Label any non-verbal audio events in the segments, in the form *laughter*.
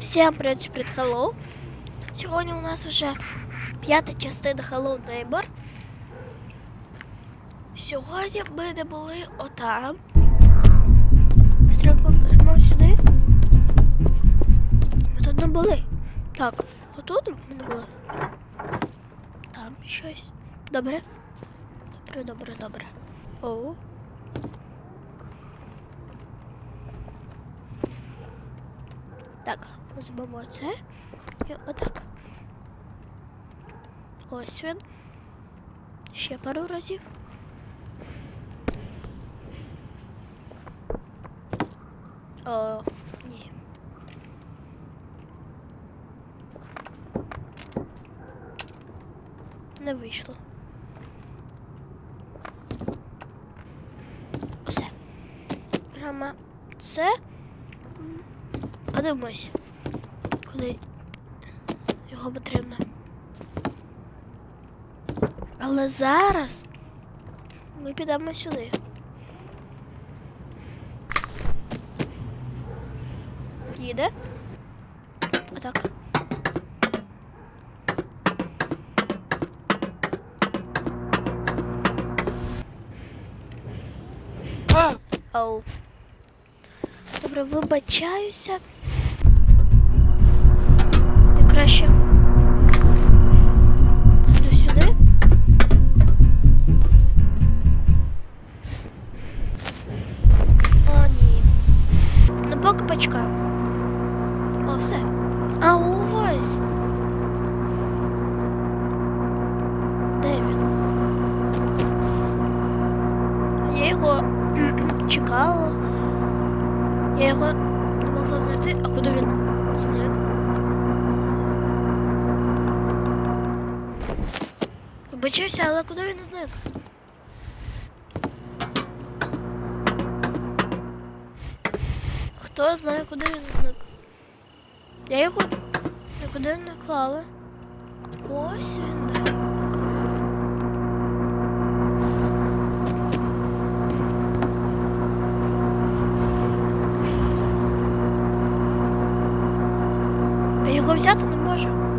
Всім привіт, привіт, hello. Сьогодні у нас вже п'ята частина Hello Neighbor. Сьогодні ми не були отам. Стрілку біжимо сюди. Ми тут не були. Так, отут ми не були. Там щось. Добре. Добре, добре, добре. О. Так, зробимо це. І отак. Ось він. Ще пару разів. О, ні. Не вийшло. Усе. Прямо це. Подивимось, куди його потрібно. Але зараз ми підемо сюди. Їде. Отак. Оу. Добре, вибачаюся. Я краще. Йду сюди. О, ні. Ну поки почекаємо. О, все. А ось. Де він? Я його м, *clears throat* чекала. Я його Вибачаюся, але куди він зник? Хто знає, куди він зник? Я його нікуди не клала. Ось він. Я його взяти не можу.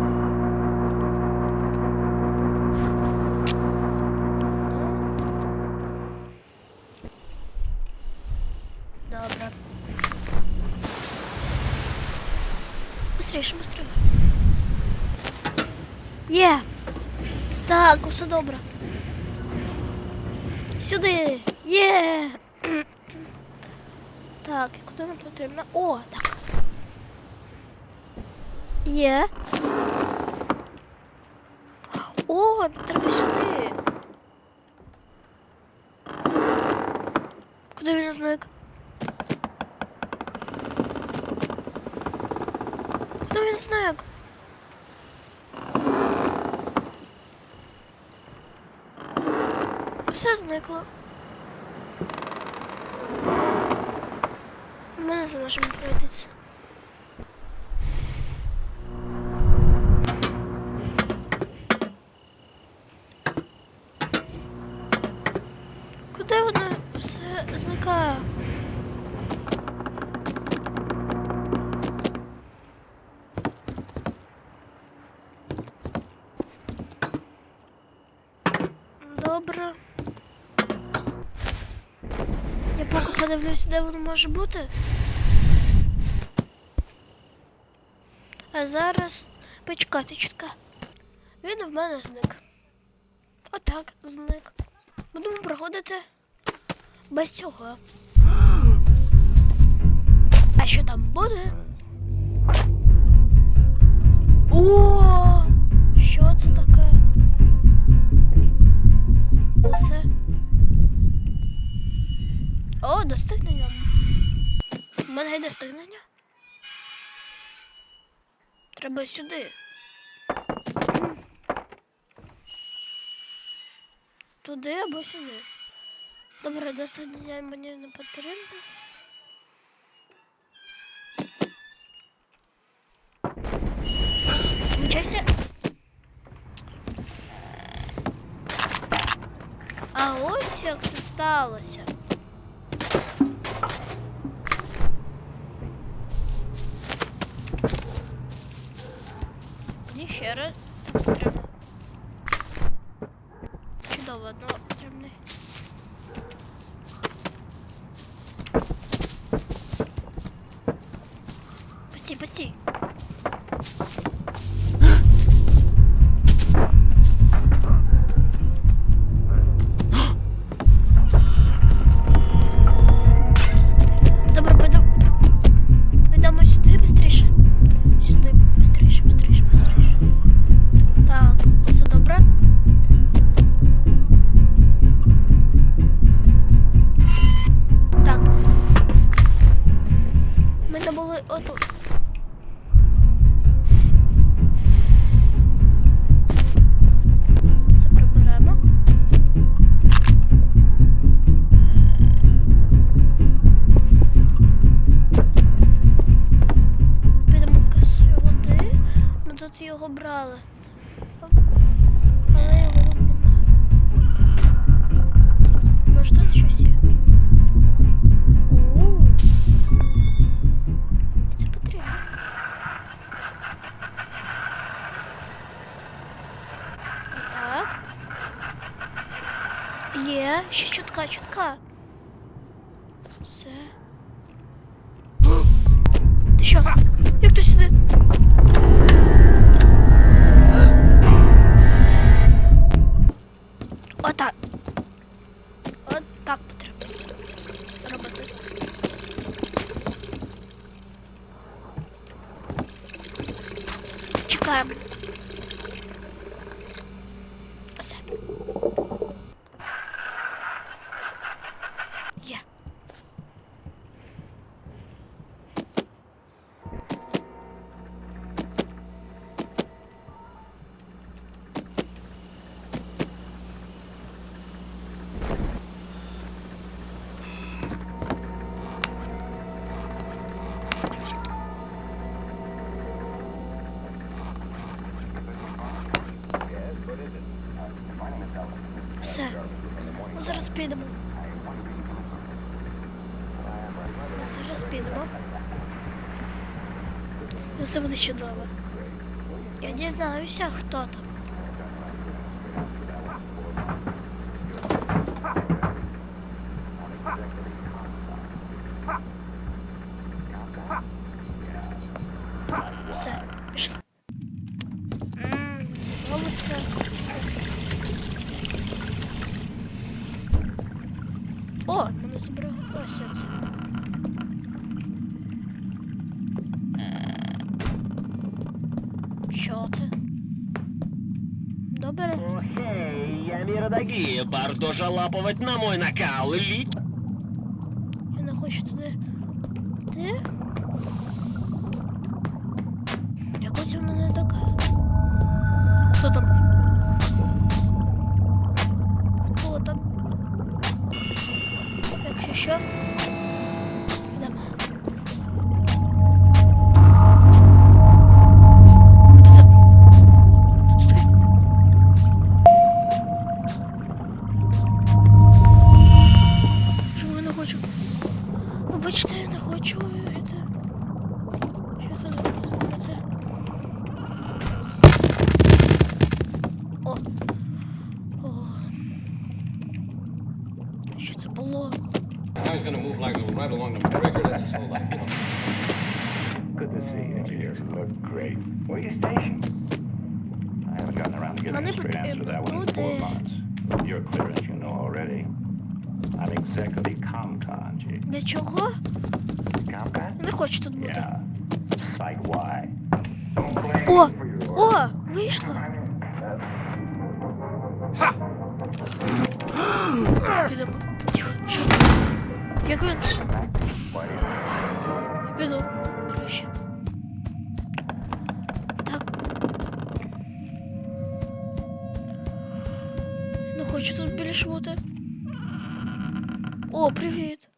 Є. Так, усе добре. Сюди. Є. Так, і куди нам потрібно? О, так. Є. О, треба сюди. Куди він зник? Куди він зник? Все зникло. Ми не зможемо пройти Куди воно все зникає? Добре. Я поки подивлюсь, де воно може бути. А зараз почекати чутка. Він в мене зник. Отак зник. Будемо проходити без цього. А що там буде? О, що це таке? Є достигнення. Треба сюди. Туди або сюди. Добре, достигнення мені не потрібно. Вчайся. А ось як це сталося. Мені ще раз. так ще чутка, чутка. Все. Ти що? Як ти сюди? Отак. От так потрібно робити. Чекаємо. Все. Підемо. Ми зараз підемо. І все буде чудово. Я не дізнаюся, хто там. Все, пішли. М, Знову це. О, мене збереглося це. Що це? Добре. Эй, я миродорогие, Бардо жалапывать на мой накал, ли... Я не хочу туди. Ти? Якось вона не така. Хто там? Хто там? Якщо що? Вибачте, я не хочу це. Що це про це? О. О. Що це було? I gonna move like right along the McGregor. Let's just hold on. See engineer. Look great. Where you stationed? I haven't gotten around to getting a straight answer to that one in потрібно four буде. months. You're ComCon? Не хочу тут бути. Yeah. Site Y. О! О! Вийшло! Підемо. Тихо, що там? Як він? Піду. Краще. Так. Не хочу тут більше бути. О, привіт.